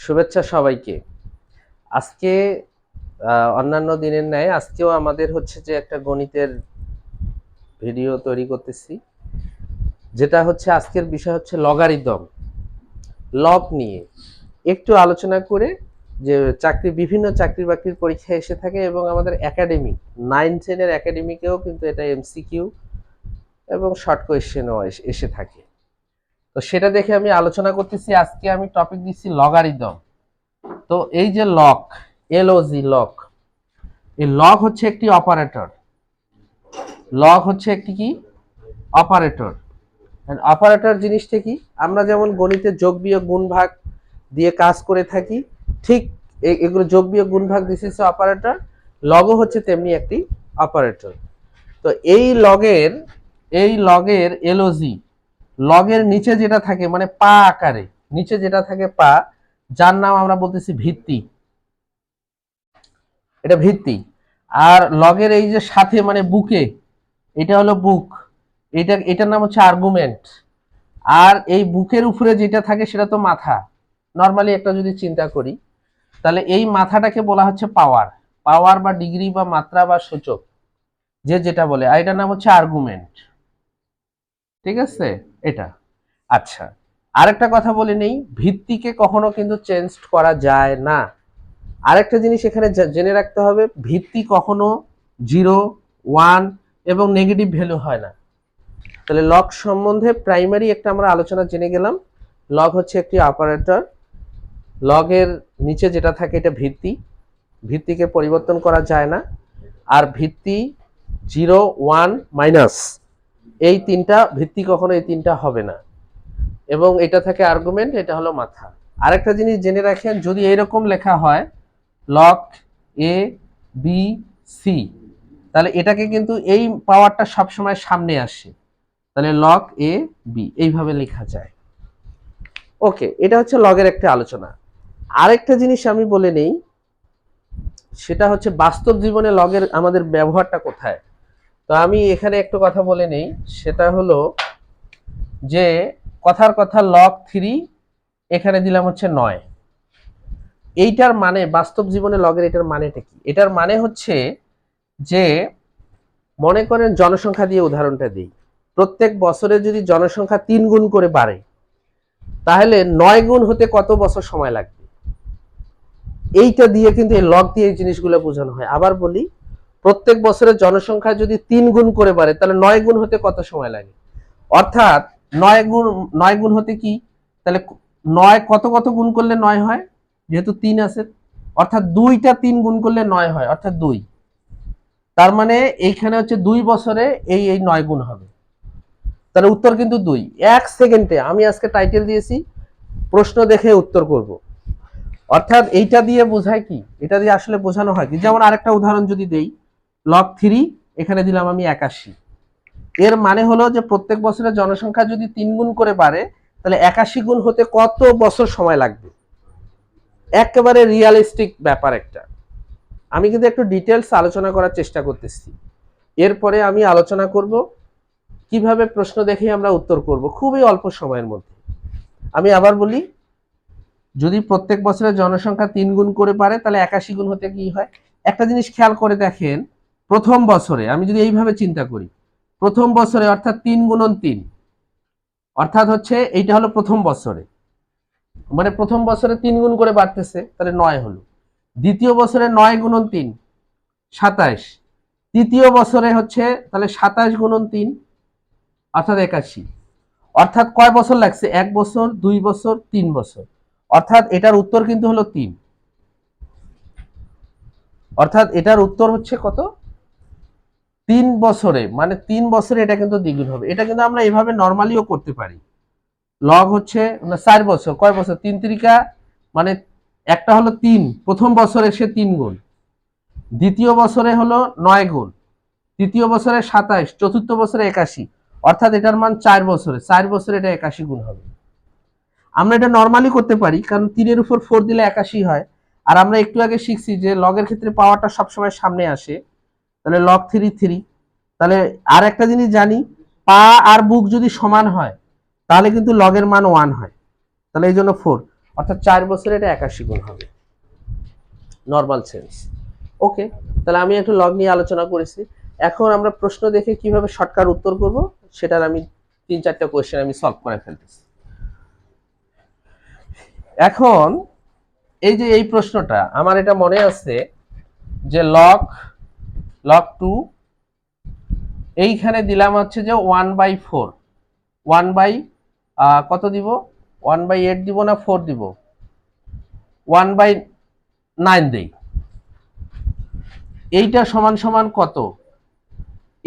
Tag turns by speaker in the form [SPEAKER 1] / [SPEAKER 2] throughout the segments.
[SPEAKER 1] শুভেচ্ছা সবাইকে। আজকে অন্যান্য দিনের ন্যায় আজকেও আমাদের হচ্ছে যে একটা গণিতের ভিডিও তৈরি করতেছি। যেটা হচ্ছে আজকের বিষয় হচ্ছে লগারিদম লগ নিয়ে একটু আলোচনা করে যে চাকরি, বিভিন্ন চাকরি বাকরির পরীক্ষা এসে থাকে এবং আমাদের একাডেমি নাইন টেনের একাডেমিকেও কিন্তু এটা এমসিকিউ এবং শর্ট কোয়েশ্চেনও এসে থাকে। তো সেটা দেখে আমি আলোচনা করতেছি, আজকে আমি টপিক দিচ্ছি লগারিদম তো এই যে লক এলওজি লক এই লগ হচ্ছে একটি অপারেটর লগ হচ্ছে একটি কি? অপারেটর অপারেটর জিনিসটা কি? আমরা যেমন গণিতে যোগ, বিয়োগ, গুণ দিয়ে কাজ করে থাকি, ঠিক এগুলো যোগ, বিয়োগ, গুণ, ভাগ অপারেটর লগও হচ্ছে তেমনি একটি অপারেটর তো এই লগের এই লগের এলওজি লগের নিচে যেটা থাকে মানে পা আকারে, নিচে যেটা থাকে পা, যার নাম আমরা বলতেছি ভিত্তি। এটা ভিত্তি। আর লগের এই যে সাথে মানে বুকে, এটা হলো বুক। এটা, এটার নাম হচ্ছে আর্গুমেন্ট আর এই বুকের উপরে যেটা থাকে, সেটা তো মাথা। নর্মালি একটা যদি চিন্তা করি, তাহলে এই মাথাটাকে বলা হচ্ছে পাওয়ার পাওয়ার বা ডিগ্রি বা মাত্রা বা সূচক, যে যেটা বলে। আর এটার নাম হচ্ছে আর্গুমেন্ট ঠিক আছে? এটা। আচ্ছা আরেকটা কথা বলে নেই, ভিত্তিকে কখনো কিন্তু চেঞ্জ করা যায় না। আরেকটা জিনিস এখানে জেনে রাখতে হবে, ভিত্তি কখনো জিরো ওয়ান এবং নেগেটিভ ভ্যালু হয় না। তাহলে লগ সম্বন্ধে প্রাইমারি একটা আমরা আলোচনা জেনে গেলাম। লগ হচ্ছে একটি অপারেটর লগের নিচে যেটা থাকে এটা ভিত্তি। ভিত্তিকে পরিবর্তন করা যায় না। আর ভিত্তি জিরো ওয়ান মাইনাস এই তিনটা ভিত্তি কখনো এই তিনটা হবে না। এবং এটা থাকে আর্গুমেন্ট এটা হলো মাথা। আরেকটা জিনিস জেনে রাখেন, যদি এরকম লেখা হয় লক এ বি সি তাহলে এটাকে কিন্তু এই পাওয়ারটা সবসময় সামনে আসে। তাহলে লক এ বি এইভাবে লেখা যায়। ওকে এটা হচ্ছে লগের একটা আলোচনা। আরেকটা জিনিস আমি বলে নেই, সেটা হচ্ছে বাস্তব জীবনে লগের আমাদের ব্যবহারটা কোথায়? তো আমি এখানে একটু কথা বলে নেই। সেটা হলো যে কথার কথা লগ থ্রি এখানে দিলাম হচ্ছে নয়। এইটার মানে বাস্তব জীবনে লগের এটার মানেটা কি? এটার মানে হচ্ছে যে মনে করেন জনসংখ্যা দিয়ে উদাহরণটা দিই। প্রত্যেক বছরে যদি জনসংখ্যা তিন গুণ করে বাড়ে, তাহলে নয় গুণ হতে কত বছর সময় লাগবে? এইটা দিয়ে কিন্তু এই লগ দিয়ে এই জিনিসগুলো বোঝানো হয়। আবার বলি প্রত্যেক বছরে জনসংখ্যা যদি তিন গুণ করে বাড়ে, তাহলে নয় গুণ হতে কত সময় লাগে? অর্থাৎ নয় গুণ নয় গুণ হতে কি? তাহলে নয় কত কত গুণ করলে নয় হয়? যেহেতু তিন আছে, অর্থাৎ দুইটা তিন গুণ করলে নয় হয়, অর্থাৎ দুই। তার মানে এইখানে হচ্ছে দুই বছরে এই এই নয় গুণ হবে। তাহলে উত্তর কিন্তু দুই। এক সেকেন্ডে আমি আজকে টাইটেল দিয়েছি, প্রশ্ন দেখে উত্তর করব। অর্থাৎ এইটা দিয়ে বোঝায় কি? এটা দিয়ে আসলে বোঝানো হয় কি? যেমন আরেকটা উদাহরণ যদি দেই লগ থ্রি এখানে দিলাম আমি একাশি। এর মানে হলো যে প্রত্যেক বছরের জনসংখ্যা যদি তিন গুণ করে বাড়ে, তাহলে একাশি গুণ হতে কত বছর সময় লাগবে? একেবারে রিয়ালিস্টিক ব্যাপার একটা। আমি কিন্তু একটু ডিটেলস আলোচনা করার চেষ্টা করতেছি। এরপরে আমি আলোচনা করব, কীভাবে প্রশ্ন দেখে আমরা উত্তর করব, খুবই অল্প সময়ের মধ্যে। আমি আবার বলি, যদি প্রত্যেক বছরের জনসংখ্যা তিন গুণ করে পারে তাহলে একাশি গুণ হতে কি হয়? একটা জিনিস খেয়াল করে দেখেন প্রথম বছরে, আমি যদি এইভাবে চিন্তা করি, প্রথম বছরে অর্থাৎ তিন গুণন তিন, অর্থাৎ হচ্ছে এইটা হলো প্রথম বছরে। মানে প্রথম বছরে তিন গুণ করে বাড়তেছে, তাহলে নয় হলো। দ্বিতীয় বছরে নয় গুণন তিন সাতাইশ তৃতীয় বছরে হচ্ছে, তাহলে সাতাইশ গুণন তিন, অর্থাৎ একাশি। অর্থাৎ কয় বছর লাগছে? এক বছর, দুই বছর, তিন বছর। অর্থাৎ এটার উত্তর কিন্তু হলো তিন। অর্থাৎ এটার উত্তর হচ্ছে কত? তিন বছরে মানে তিন বছরে এটা কিন্তু দ্বিগুণ হবে। এটা কিন্তু আমরা এভাবে নর্মালিও করতে পারি। লগ হচ্ছে না চার বছর, কয় বছর? তিন তিরিকা মানে একটা হলো তিন, প্রথম বছরে সে তিন গুণ। দ্বিতীয় বছরে হলো নয় গুণ। তৃতীয় বছরে সাতাইশ, চতুর্থ বছরে একাশি। অর্থাৎ এটার মান চার বছরে চার বছরে এটা একাশি গুণ হবে। আমরা এটা নর্মালি করতে পারি, কারণ তিনের উপর ফোর দিলে একাশি হয়। আর আমরা একটু আগে শিখছি যে লগের ক্ষেত্রে পাওয়ারটা সবসময় সামনে আসে। তাহলে লগ থ্রি থ্রি তাহলে আর একটা জিনিস জানি, পা আর বুক যদি সমান হয়, তাহলে কিন্তু লগের মান ওয়ান হয়। তাহলে এই জন্য ফোর অর্থাৎ চার বছরে এটা একাশি গুণ হবে। নর্মাল সেন্স ওকে তাহলে আমি একটু লগ নিয়ে আলোচনা করেছি। এখন আমরা প্রশ্ন দেখে কীভাবে শর্টকাট উত্তর করব, সেটার আমি তিন চারটা কোয়েশ্চেন আমি সলভ করে ফেলতেছি। এখন, এই যে এই প্রশ্নটা, আমার এটা মনে আছে যে লক লক টু এইখানে দিলাম হচ্ছে যে one by four one by কত দিব? ওয়ান বাই এইট দিব না ফোর দিব? ওয়ান বাই নাইন দেই। এইটা সমান সমান কত?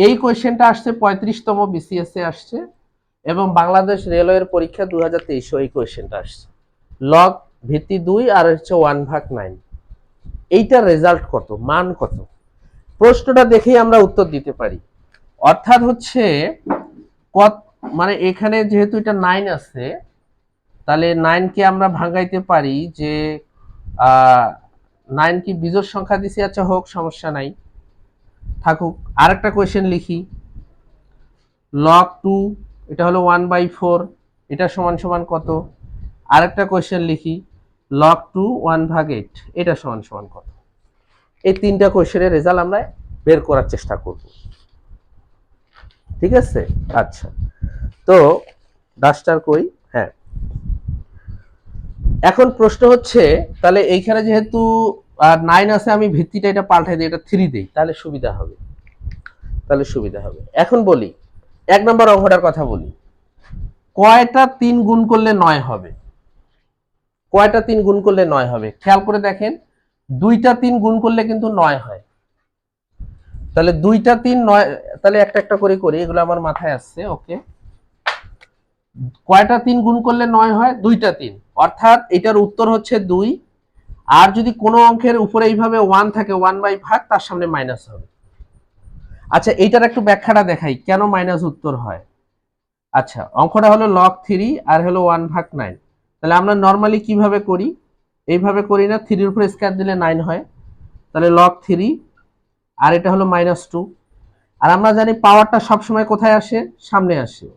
[SPEAKER 1] এই কোয়েশ্চেনটা আসছে পঁয়ত্রিশতম বিসিএস আসছে এবং বাংলাদেশ রেলওয়ের পরীক্ষা দু হাজার তেইশে এই কোয়েশ্চেনটা আসছে। লগ ভিত্তি দুই আর হচ্ছে ওয়ান ভাগ নাইন এইটার রেজাল্ট কত? মান কত? প্রশ্নটা দেখেই আমরা উত্তর দিতে পারি। অর্থাৎ হচ্ছে, কত মানে এখানে যেহেতু এটা নাইন আছে, তাহলে নাইনকে আমরা ভাঙাইতে পারি যে নাইন কি বিজোড় সংখ্যা দিছি আচ্ছা হোক, সমস্যা নাই। থাকুক আর একটা কোয়েশ্চেন লিখি। লক টু এটা হলো ওয়ান বাই ফোর এটা সমান সমান কত? আরেকটা কোয়েশ্চেন লিখি। লক টু ওয়ান ভাগ এইট এটা সমান সমান কত? এই তিনটা কোয়েশ্চেনের রেজাল্ট আমরা বের করার চেষ্টা করব। ঠিক আছে? আচ্ছা। তো, ডাস্টার কই? হ্যাঁ। এখন প্রশ্ন হচ্ছে, তাহলে এইখানে যেহেতু, আর নাইন আছে, আমি ভিত্তিটা এটা পাল্টাই দিই, এটা থ্রি দিই, তাহলে সুবিধা হবে। তাহলে সুবিধা হবে। এখন বলি, এক নম্বর অঙ্কটার কথা বলি। কয়টা তিন গুণ করলে নয় হবে? কয়টা তিন গুণ করলে নয় হবে? খেয়াল করে দেখেন। দুইটা তিন গুণ করলে কিন্তু নয় হয়। তাহলে দুইটা তিন নয়, তাহলে একটা একটা করে করি, এগুলো আমার মাথায় আসছে, ওকে? কয়টা তিন গুণ করলে নয় হয়? দুইটা তিন। অর্থাৎ এটার উত্তর হচ্ছে দুই। আর যদি কোনো অঙ্কের উপরে এইভাবে ওয়ান থাকে ওয়ান বাই ভাগ তার সামনে মাইনাস হবে। আচ্ছা এইটার একটু ব্যাখ্যাটা দেখাই, কেন মাইনাস উত্তর হয়? আচ্ছা অঙ্কটা হলো লগ থ্রি আর হলো ওয়ান ভাগ নাইন তাহলে আমরা নর্মালি কীভাবে করি? এইভাবে করি না থ্রির উপরে স্কোয়ার দিলে নাইন হয়। তাহলে লগ থ্রি আর এটা হলো মাইনাস টু আর আমরা জানি পাওয়ারটা সবসময় কোথায় আসে? সামনে আসে।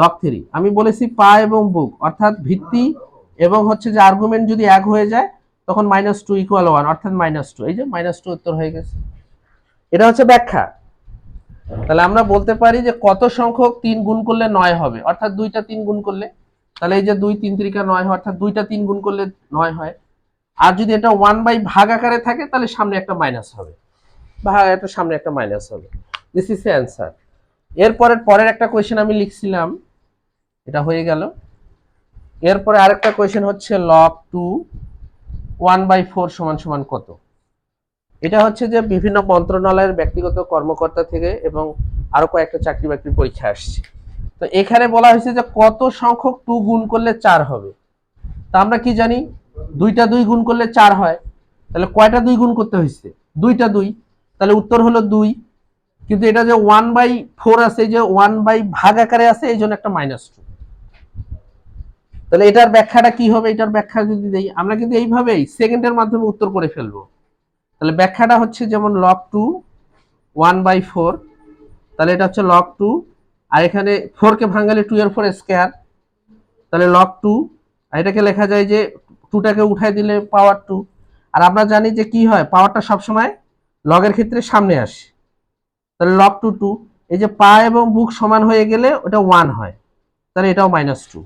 [SPEAKER 1] লক থ্রি আমি বলেছি পা এবং বুক, অর্থাৎ ভিত্তি এবং হচ্ছে যে আর্গুমেন্ট যদি এক হয়ে যায়, তখন মাইনাস টু ইকুয়াল ওয়ান অর্থাৎ মাইনাস টু এই যে মাইনাস টু উত্তর হয়ে গেছে। এটা হচ্ছে ব্যাখ্যা। তাহলে আমরা বলতে পারি যে কত সংখ্যক তিন গুণ করলে নয় হবে? অর্থাৎ দুইটা তিন গুণ করলে, তাহলে এই যে দুই তিন ত্রিকা নয় হয়, অর্থাৎ দুইটা তিন গুণ করলে নয় হয়। আর যদি এটা ওয়ান বাই ভাগ আকারে থাকে, তাহলে সামনে একটা মাইনাস হবে। ভাগ একটা সামনে একটা মাইনাস হবে। দিস ইজ অ্যান্সার এরপরের পরের একটা কোয়েশ্চেন আমি লিখছিলাম। এটা হয়ে গেল। এরপরে আরেকটা কোয়েশ্চেন হচ্ছে log two one by four সমান সমান কত? এটা হচ্ছে যে বিভিন্ন মন্ত্রণালয়ের ব্যক্তিগত কর্মকর্তা থেকে এবং আরও কয়েকটা চাকরি বাকরি পরীক্ষা আসছে। তো এখানে বলা হয়েছে যে কত সংখ্যক টু গুণ করলে চার হবে। তা আমরা কি জানি? দুইটা দুই গুণ করলে চার হয়, তাহলে কয়টা দুই গুণ করতে হয়েছে দুইটা দুই, তাহলে উত্তর হলো দুই, কিন্তু এটা যে ওয়ান বাই ফোর আছে যে ওয়ান বাই ভাগ আকারে আছে, এই জন্য একটা মাইনাস টু তাহলে এটার ব্যাখ্যাটা কি হবে? এটার ব্যাখ্যা যদি দেই, আমরা কিন্তু এইভাবেই সেকেন্ডের মাধ্যমে উত্তর করে ফেলব। তাহলে ব্যাখ্যাটা হচ্ছে যেমন log two one by four তাহলে এটা হচ্ছে লগ টু আর এখানে ফোরকে ভাঙালে টু এর ফোর স্কোয়ার তাহলে লগ টু আর এটাকে লেখা যায় যে টুটাকে উঠাই দিলে পাওয়ার টু আর আমরা জানি যে কি হয় পাওয়ারটা সবসময় লগের ক্ষেত্রে সামনে আসে। তাহলে লগ টু টু এই যে পা এবং বুক সমান হয়ে গেলে ওটা ওয়ান হয়। তাহলে এটাও মাইনাস টু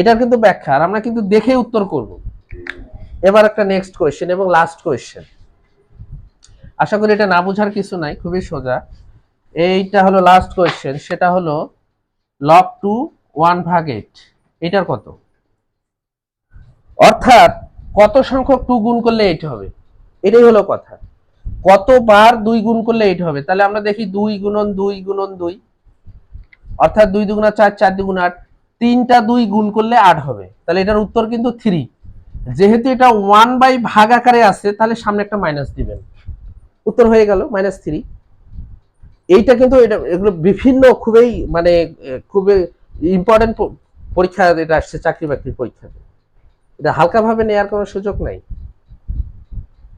[SPEAKER 1] এটার কিন্তু ব্যাখ্যা, আর আমরা কিন্তু দেখে উত্তর করব। এবার একটা নেক্সট কোয়েশ্চেন এবং লাস্ট কোয়েশ্চেন আশা করি এটা না বোঝার কিছু নাই, খুবই সোজা। এইটা হলো লাস্ট কোয়েশ্চেন সেটা হলো লগ টু ওয়ান ভাগ এইট এটার কত? অর্থাৎ কত সংখ্যক টু গুণ করলে এইট হবে? এটাই হলো কথা। কতবার দুই গুণ করলে এইট হবে? তাহলে আমরা দেখি দুই গুণন দুই গুণন দুই। অর্থাৎ দুই দুগুণা চার চার দুগুণ আট। তিনটা দুই গুণ করলে আট হবে। তাহলে এটার উত্তর কিন্তু থ্রি যেহেতু এটা ওয়ান বাই ভাগ আকারে আছে, তাহলে সামনে একটা মাইনাস দিবেন। উত্তর হয়ে গেল মাইনাস থ্রি এইটা কিন্তু এটা, এগুলো বিভিন্ন খুবই মানে খুবই ইম্পর্টেন্ট পরীক্ষা, এটা আসছে চাকরি বাকরির পরীক্ষাতে। এটা হালকাভাবে নেওয়ার কোনো সুযোগ নাই।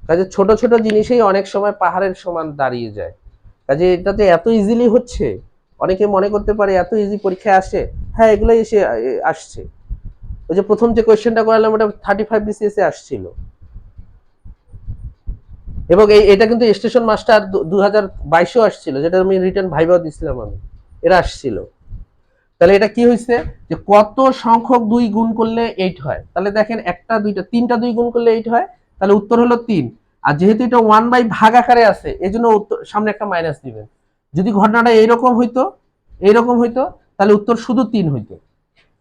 [SPEAKER 1] কাজে ছোট ছোট জিনিসেই অনেক সময় পাহাড়ের সমান দাঁড়িয়ে যায়। কাজে এটা এটাতে এত ইজিলি হচ্ছে, অনেকে মনে করতে পারে এত ইজি পরীক্ষায় আসে হ্যাঁ এগুলোই এসে আসছে। ওই যে প্রথম যে কোয়েশ্চেনটা করালাম, ওটা থার্টি ফাইভ বিসিএস এ আসছিল। এবং এই, এটা কিন্তু স্টেশন মাস্টার দু হাজার বাইশেও আসছিল, যেটা আমি রিটার্ন ভাইবাও দিছিলাম আমি। এরা আসছিল। তাহলে এটা কি হয়েছে যে কত সংখ্যক দুই গুণ করলে এইট হয়। তাহলে দেখেন একটা, দুইটা, তিনটা দুই গুণ করলে এইট হয়। তাহলে উত্তর হলো তিন। আর যেহেতু এটা ওয়ান বাই ভাগ আকারে আছে এই জন্য উত্তর, সামনে একটা মাইনাস দিবেন। যদি ঘটনাটা এইরকম হইতো এইরকম হইতো, তাহলে উত্তর শুধু তিন হইতো।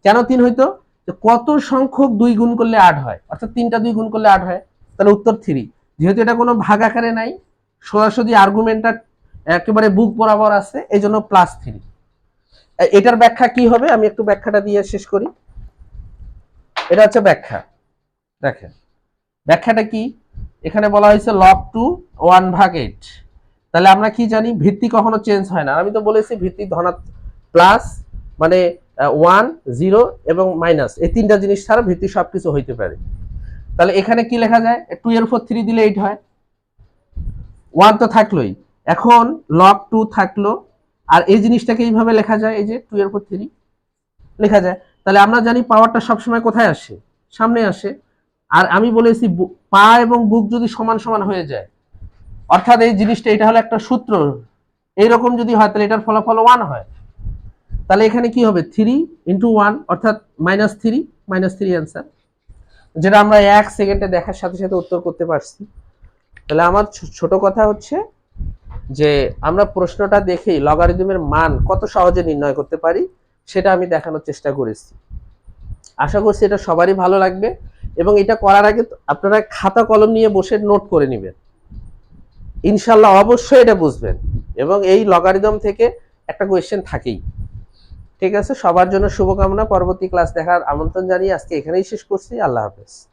[SPEAKER 1] কেন তিন হইতো? যে কত সংখ্যক দুই গুণ করলে আট হয়? অর্থাৎ তিনটা দুই গুণ করলে আট হয়, তাহলে উত্তর থ্রি যেহেতু এটা কোনো ভাগ আকারে নাই সোজাসুজি আর্গুমেন্টটা একেবারে বুক বরাবর আছে এই জন্য প্লাস থ্রি এটার ব্যাখ্যা কি হবে? আমি একটু ব্যাখ্যাটা দিয়ে শেষ করি। এটা হচ্ছে ব্যাখ্যা। দেখেন, ব্যাখ্যাটা কি? এখানে বলা হয়েছে লব টু ওয়ান ভাগ এইট তাহলে আমরা কি জানি? ভিত্তি কখনো চেঞ্জ হয় না। আমি তো বলেছি ভিত্তি ধনাত্মক প্লাস মানে ওয়ান জিরো এবং মাইনাস এই তিনটা জিনিস ছাড়া ভিত্তি সব কিছু হইতে পারে। তাহলে এখানে কি লেখা যায়? টু এর উপর থ্রি দিলে এইট হয়। ওয়ান তো থাকলোই। এখন লগ টু থাকল আর এই জিনিসটাকে এইভাবে লেখা যায়, এই যে টু এর উপর থ্রি লেখা যায়। তাহলে আমরা জানি পাওয়ারটা সবসময় কোথায় আসে? সামনে আসে। আর আমি বলেছি পা এবং বুক যদি সমান সমান হয়ে যায়, অর্থাৎ এই জিনিসটা, এটা হলো একটা সূত্র। এইরকম যদি হয়, তাহলে এটার ফলাফল ওয়ান হয়। তাহলে এখানে কি হবে? থ্রি ইন্টু ওয়ান অর্থাৎ minus three minus three answer যেটা আমরা এক সেকেন্ডে দেখার সাথে সাথে উত্তর করতে পারছি। তাহলে আমার ছোট কথা হচ্ছে যে আমরা প্রশ্নটা দেখেই লগারিদমের মান কত সহজে নির্ণয় করতে পারি, সেটা আমি দেখানোর চেষ্টা করেছি। আশা করছি এটা সবারই ভালো লাগবে এবং এটা করার আগে আপনারা খাতা কলম নিয়ে বসে নোট করে নেবেন। ইনশাল্লাহ অবশ্যই এটা বুঝবেন এবং এই লগারিদম থেকে একটা কোয়েশ্চেন থাকেই। ঠিক আছে? সবার জন্য শুভকামনা। পরবর্তী ক্লাস দেখার আমন্ত্রণ জানিয়ে আজকে এখানেই শেষ করছি। আল্লাহ হাফেজ।